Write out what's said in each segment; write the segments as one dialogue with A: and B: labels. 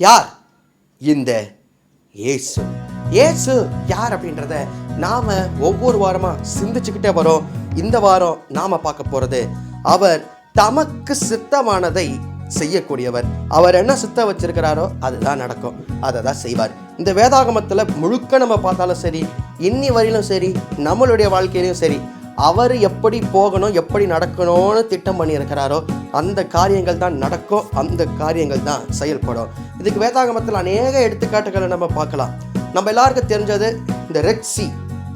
A: யார்? இந்த இயேசு. இயேசு யார் அப்படின்றத நாம் ஒவ்வொரு வாரமாக சிந்திச்சுக்கிட்டே வரோம். இந்த வாரம் நாம் பார்க்க போகிறது அவர் தமக்கு சித்தமானதை செய்யக்கூடியவர். அவர் என்ன சித்த வச்சிருக்கிறாரோ அதுதான் நடக்கும். அதை தான் செய்வார். இந்த வேதாகமத்தில் முழுக்க நம்ம பார்த்தாலும் சரி இன்னி வரையிலும் சரி நம்மளுடைய வாழ்க்கையிலும் சரி அவர் எப்படி போகணும் எப்படி நடக்கணும்னு திட்டம் பண்ணியிருக்கிறாரோ அந்த காரியங்கள் தான் நடக்கும் அந்த காரியங்கள் தான் செயல்படும். இதுக்கு வேதாகமத்தில் அநேக எடுத்துக்காட்டுகளை நம்ம பார்க்கலாம். நம்ம எல்லாருக்கும் தெரிஞ்சது இந்த ரெட் சி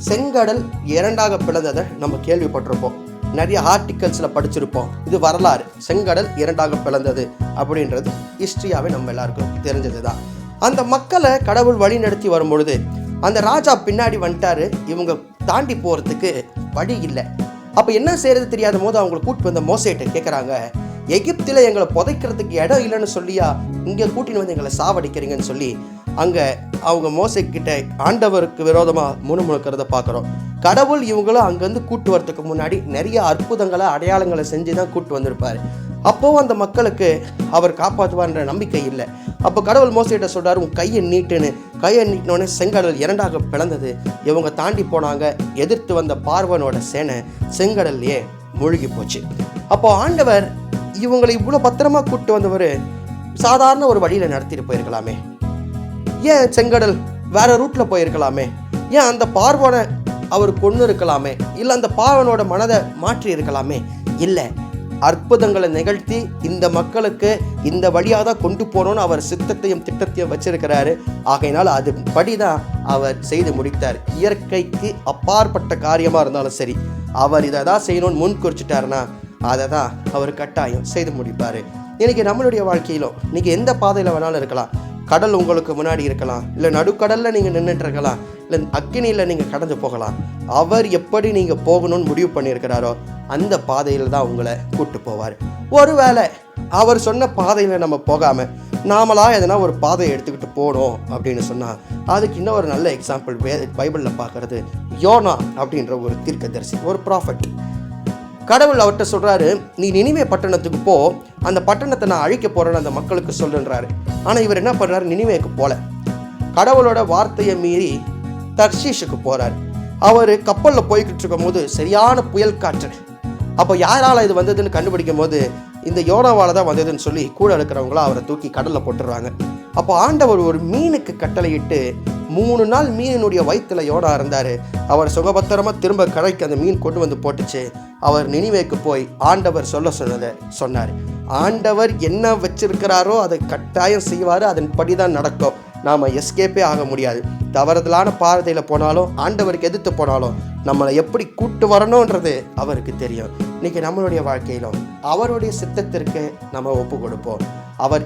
A: செங்கடல் இரண்டாக பிளந்ததை நம்ம கேள்விப்பட்டிருப்போம். நிறைய ஆர்டிகல்ஸில் படிச்சிருப்போம். இது வரலாறு செங்கடல் இரண்டாக பிளந்தது அப்படின்றது ஹிஸ்ட்ரியாகவே நம்ம எல்லாருக்கும் தெரிஞ்சது தான் அந்த மக்களை கடவுள் வழி நடத்தி அந்த ராஜா பின்னாடி வந்துட்டாரு இவங்க தாண்டி போகிறதுக்கு வழி இல்லை. அப்போ என்ன செய்யறது தெரியாத போது அவங்களை கூட்டு வந்த மோசையிட்ட கேட்குறாங்க எகிப்தில் எங்களை புதைக்கிறதுக்கு இடம் இல்லைன்னு சொல்லியா? இங்கே கூட்டின்னு வந்து எங்களை சாவடிக்கிறீங்கன்னு சொல்லி அங்கே அவங்க மோசைக்கிட்ட ஆண்டவருக்கு விரோதமாக முணுமுணுக்கிறத பார்க்குறோம் கடவுள் இவங்களும் அங்கேருந்து கூட்டு வரத்துக்கு முன்னாடி நிறைய அற்புதங்களை அடையாளங்களை செஞ்சு தான் கூட்டு வந்திருப்பார். அப்போவும் அந்த மக்களுக்கு அவர் காப்பாற்றுவார்ன்ற நம்பிக்கை இல்லை. அப்போ கடவுள் மோசிட்ட சொல்கிறார் உன் கையை நீட்டுன்னு. கையை நீட்டினோடனே செங்கடல் இரண்டாக பிளந்தது. இவங்க தாண்டி போனாங்க எதிர்த்து வந்த பார்வனோட சேனை செங்கடல்லையே மூழ்கி போச்சு. அப்போ ஆண்டவர் இவங்களை இவ்வளோ பத்திரமா கூப்பிட்டு வந்தவர் சாதாரண ஒரு வழியில் நடத்திட்டு போயிருக்கலாமே. ஏன் செங்கடல் வேற ரூட்ல போயிருக்கலாமே? ஏன் அந்த பார்வனை அவர் கொண்டு இருக்கலாமே இல்லை அந்த பார்வனோட மனதை மாற்றி இருக்கலாமே இல்லை. அற்புதங்களை நிகழ்த்தி இந்த மக்களுக்கு இந்த வழியாக தான் கொண்டு போகணும்னு அவர் சித்தத்தையும் திட்டத்தையும் வச்சிருக்கிறாரு. ஆகையினால் அது படிதான் அவர் செய்து முடித்தார். இயற்கைக்கு அப்பாற்பட்ட காரியமாக இருந்தாலும் சரி அவர் இதை தான் செய்யணும்னு முன் குறிச்சிட்டாருன்னா அதை தான் அவர் கட்டாயம் செய்து முடிப்பார். இன்றைக்கி நம்மளுடைய வாழ்க்கையிலும் நீங்கள் எந்த பாதையில் வேணாலும் இருக்கலாம். கடல் உங்களுக்கு முன்னாடி இருக்கலாம். இல்லை நடுக்கடலில் நீங்கள் நின்றுட்டு இருக்கலாம். இல்லை அக்கினியில் நீங்கள் கடந்து போகலாம். அவர் எப்படி நீங்கள் போகணும்னு முடிவு பண்ணியிருக்கிறாரோ அந்த பாதையில் தான் உங்களை கூட்டு போவார். ஒருவேளை அவர் சொன்ன பாதையில் நம்ம போகாமல் நாமளாக எதனா ஒரு பாதையை எடுத்துக்கிட்டு போகணும் அப்படின்னு சொன்னால் அதுக்கு இன்னும் ஒரு நல்ல எக்ஸாம்பிள் வே பைபிளில் பார்க்குறது யோனா அப்படின்ற ஒரு தீர்க்கதரிசி ஒரு ப்ராஃபட் கடவுள் அவர்கிட்ட சொல்கிறாரு நீ நினைவே பட்டணத்துக்கு போ அந்த பட்டணத்தை நான் அழிக்க போகிறேன்னு அந்த மக்களுக்கு சொல்லுன்றாரு. ஆனால் இவர் என்ன பண்ணுறாரு நினிவேக்கு போல. கடவுளோட வார்த்தையை மீறி தர்ஷீஷுக்கு போகிறார் அவர் கப்பலில் போய்கிட்டு இருக்கும் போது சரியான புயல் காற்று. அப்போ யாரால் இது வந்ததுன்னு கண்டுபிடிக்கும் போது இந்த யோனாவால் தான் வந்ததுன்னு சொல்லி கூட இருக்கிறவங்கள அவரை தூக்கி கடலில் போட்டுடுறாங்க அப்போ ஆண்டவர் ஒரு மீனுக்கு கட்டளையிட்டு மூணு நாள் மீனினுடைய வயிற்றுல யோனா இருந்தார். அவர் சுகபத்திரமாக திரும்ப கரைக்கு அந்த மீன் கொண்டு வந்து போட்டுச்சு. அவர் நினிவேக்கு போய் ஆண்டவர் சொல்ல சொன்னதை சொன்னார். ஆண்டவர் என்ன வச்சிருக்கிறாரோ அதை கட்டாயம் செய்வார். அதன்படி தான் நடக்கும். நாம் எஸ்கேப்பே ஆக முடியாது. தவறுதலான பாதையில் போனாலும் ஆண்டவருக்கு எதிர்த்து போனாலும் நம்மளை எப்படி கூட்டு வரணுன்றது அவருக்கு தெரியும். இன்றைக்கி நம்மளுடைய வாழ்க்கையிலும் அவருடைய சித்தத்திற்கு நம்ம ஒப்பு கொடுப்போம். அவர்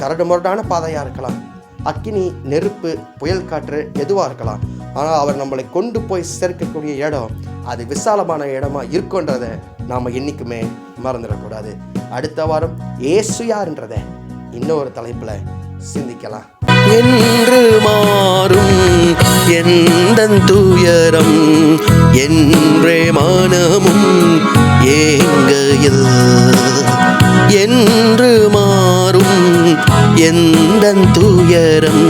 A: கரடு முரடான பாதையாக இருக்கலாம். அக்கினி நெருப்பு புயல் காற்று எதுவாக இருக்கலாம். ஆனால் அவர் நம்மளை கொண்டு போய் சேர்க்கக்கூடிய இடம் அது விசாலமான இடமா இருக்குன்றதை நாம் என்றைக்குமே மறந்துடக்கூடாது. அடுத்த வாரம் ஏசு யார்ன்றத இன்னொரு தலைப்பில் சிந்திக்கலாம்.
B: என்று மாறும் எந்த துயரம் என்றே மானமும் ஏங்கையில் என்று மாறும் எந்த துயரம்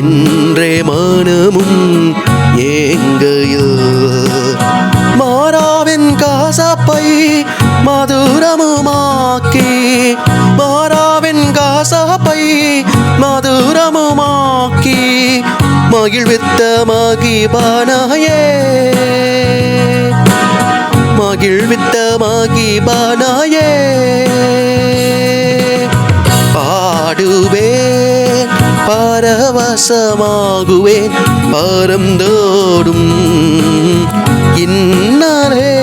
B: என்றே மானமும் ஏங்கையில் மகிழ்வித்த மகிபானாயே. மகிழ்வித்த மகிபானாயே. பாடுவேன் பரவசமாகுவேன் பரந்தோடும். இன்னரே